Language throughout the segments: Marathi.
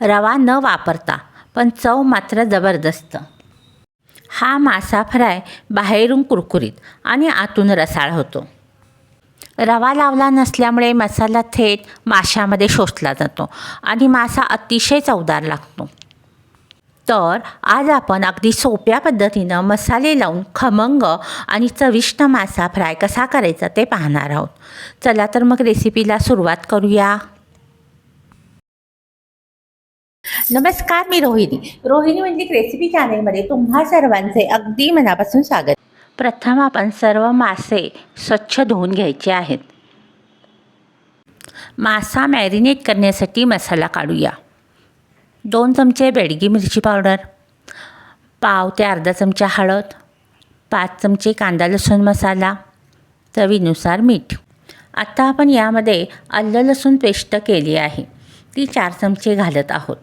रवा न वापरता पण चव मात्र जबरदस्त. हा मासा फ्राय बाहेरून कुरकुरीत आणि आतून रसाळ होतो. रवा लावला नसल्यामुळे मसाला थेट माशामध्ये शोषला जातो आणि मासा अतिशय चवदार लागतो. तर आज आपण अगदी सोप्या पद्धतीनं मसाले लावून खमंग आणि चविष्ट मासा फ्राय कसा करायचा ते पाहणार आहोत. चला तर मग रेसिपीला सुरुवात करूया. नमस्कार मी रोहिणी. रोहिणी म्हणजे रेसिपी चॅनेलमध्ये तुम्हा सर्वांचे अगदी मनापासून स्वागत. प्रथम आपण सर्व मासे स्वच्छ धुवून घ्यायचे आहेत. मासा मॅरिनेट करण्यासाठी मसाला काढूया. दोन चमचे बेडगी मिरची पावडर पाव ते अर्धा चमचा हळद पाच चमचे कांदा लसूण मसाला चवीनुसार मीठ. आता आपण यामध्ये आलं लसूण पेस्ट केली आहे. ती चार चमचे घालत आहोत.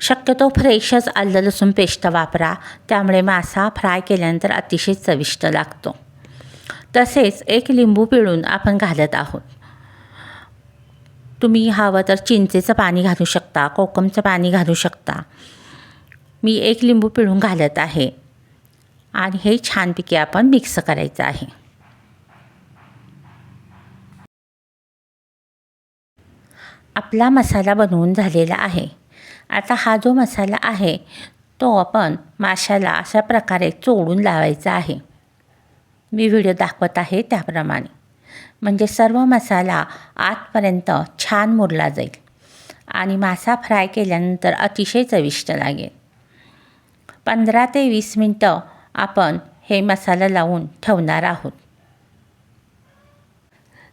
शक्यतो फ्रेशच आलं लसूण पेस्ट वापरा. त्यामुळे मासा फ्राय केल्यानंतर अतिशय चविष्ट लागतो. तसेच एक लिंबू पिळून आपण घालत आहोत. तुम्ही हवं तर चिंचेचं पाणी घालू शकता कोकमचं पाणी घालू शकता. मी एक लिंबू पिळून घालत आहे. आणि हे छानपैकी आपण मिक्स करायचं आहे. आपला मसाला बनवून झालेला आहे. आता हा जो मसाला आहे तो आपण माशाला अशा प्रकारे चोळून लावायचा आहे. मी व्हिडिओ दाखवत आहे त्याप्रमाणे. म्हणजे सर्व मसाला आतपर्यंत छान मुरला जाईल आणि मासा फ्राय केल्यानंतर अतिशय चविष्ट लागेल. पंधरा ते वीस मिनटं आपण हे मसाला लावून ठेवणार आहोत.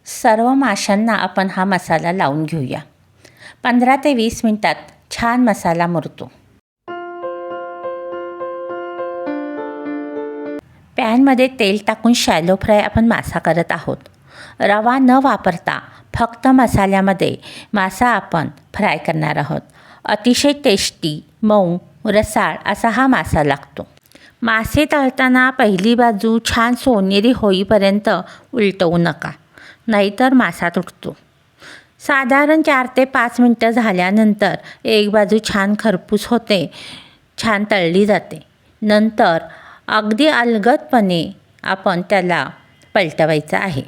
सर्व माशांना आपण हा मसाला लावून घेऊया. पंधरा ते वीस मिनटात छान मसाला मुरतो. पॅनमध्ये तेल टाकून शॅलो फ्राय आपण मासा करत आहोत. रवा न वापरता फक्त मसाल्यामध्ये मासा आपण फ्राय करणार आहोत. अतिशय टेस्टी मऊ रसाळ असा हा मासा लागतो. मासे तळताना पहिली बाजू छान सोनेरी होईपर्यंत उलटवू नका नाहीतर मासा तुटतो. साधारण चार ते पाच मिनटं झाल्यानंतर एक बाजू छान खरपूस होते छान तळली जाते. नंतर अगदी अलगदपणे आपण त्याला पलटवायचं आहे.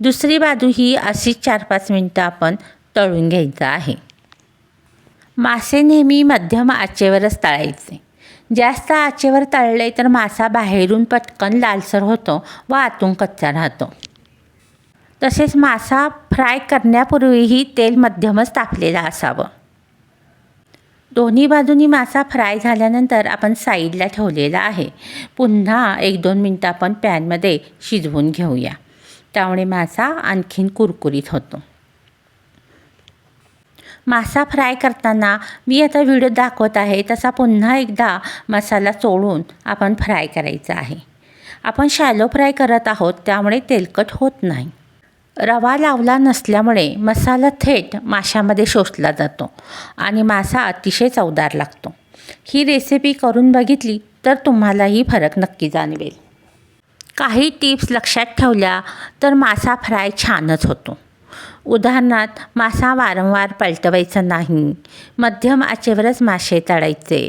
दुसरी बाजू ही अशीच चार पाच मिनटं आपण तळून घ्यायचं आहे. मासे नेहमी मध्यम आचेवरच तळायचे. जास्त आचेवर तळले तर मासा बाहेरून पटकन लालसर होतो व आतून कच्चा राहतो. तसेच मासा फ्राय करण्यापूर्वीही तेल मध्यमच तापलेलं असावं. दोन्ही बाजूनी मासा फ्राय झाल्यानंतर आपण साईडला ठेवलेला आहे. पुन्हा एक दोन मिनटं आपण पॅनमध्ये शिजवून घेऊया. त्यामुळे मासा आणखीन कुरकुरीत होतो. मासा फ्राय करताना मी आता व्हिडिओ दाखवत आहे तसा पुन्हा एकदा मसाला चोळून आपण फ्राय करायचा आहे. आपण शॅलो फ्राय करत आहोत त्यामुळे तेलकट होत नाही. रवा लावला नसल्यामुळे मसाला थेट माशामध्ये शोषला जातो आणि मासा अतिशय चवदार लागतो. ही रेसिपी करून बघितली तर तुम्हालाही फरक नक्की जाणवेल. काही टिप्स लक्षात ठेवल्या तर मासा फ्राय छानच होतो. उदाहरणार्थ मासा वारंवार पलटवायचा नाही मध्यम आचेवरच मासे तळायचे.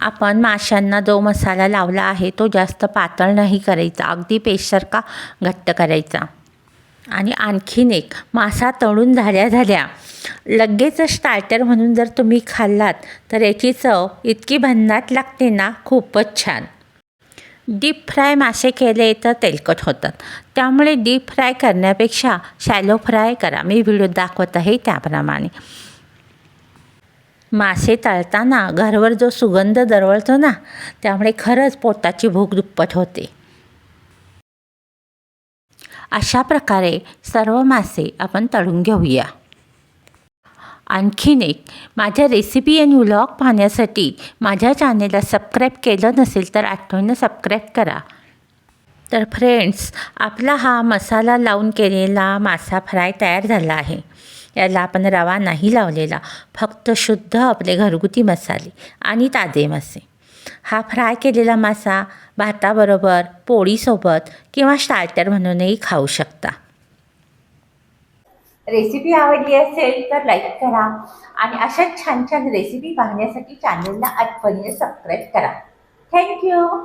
आपण माशांना जो मसाला लावला आहे तो जास्त पातळ नाही करायचा अगदी पेशसारखा घट्ट करायचा. आणि आणखीन एक मासा तळून झाल्या झाल्या. लगेच स्टार्टर म्हणून जर तुम्ही खाल्लात तर याची चव इतकी भन्नाट लागते ना खूपच छान. डीप फ्राय मासे केले तर तेलकट होतात. त्यामुळे डीप फ्राय करण्यापेक्षा शॅलो फ्राय करा. मी व्हिडिओ दाखवत आहे त्याप्रमाणे. मासे तळताना घरवर जो सुगंध दरवळतो ना त्यामुळे खरंच पोटाची भूक दुप्पट होते. अशा प्रकारे सर्व मासे आपण तळून घेऊया. आणखीन एक माझ्या रेसिपी आणि व्लॉग पाहण्यासाठी माझ्या चॅनेलला सबस्क्राईब केलं नसेल तर आठवणीनं सबस्क्राईब करा. तर फ्रेंड्स आपला हा मसाला लावून केलेला मासा फ्राय तयार झाला आहे. याला आपण रवा नाही लावलेला फक्त शुद्ध आपले घरगुती मसाले आणि ताजे मासे. हा फ्राय केलेला मासा भाताबरोबर पोळीसोबत किंवा स्टार्टर म्हणूनही खाऊ शकता. रेसिपी आवडली असेल तर लाईक करा आणि अशाच छान छान रेसिपी पाहण्यासाठी चॅनलला आठवणीने सबस्क्राईब करा. थँक्यू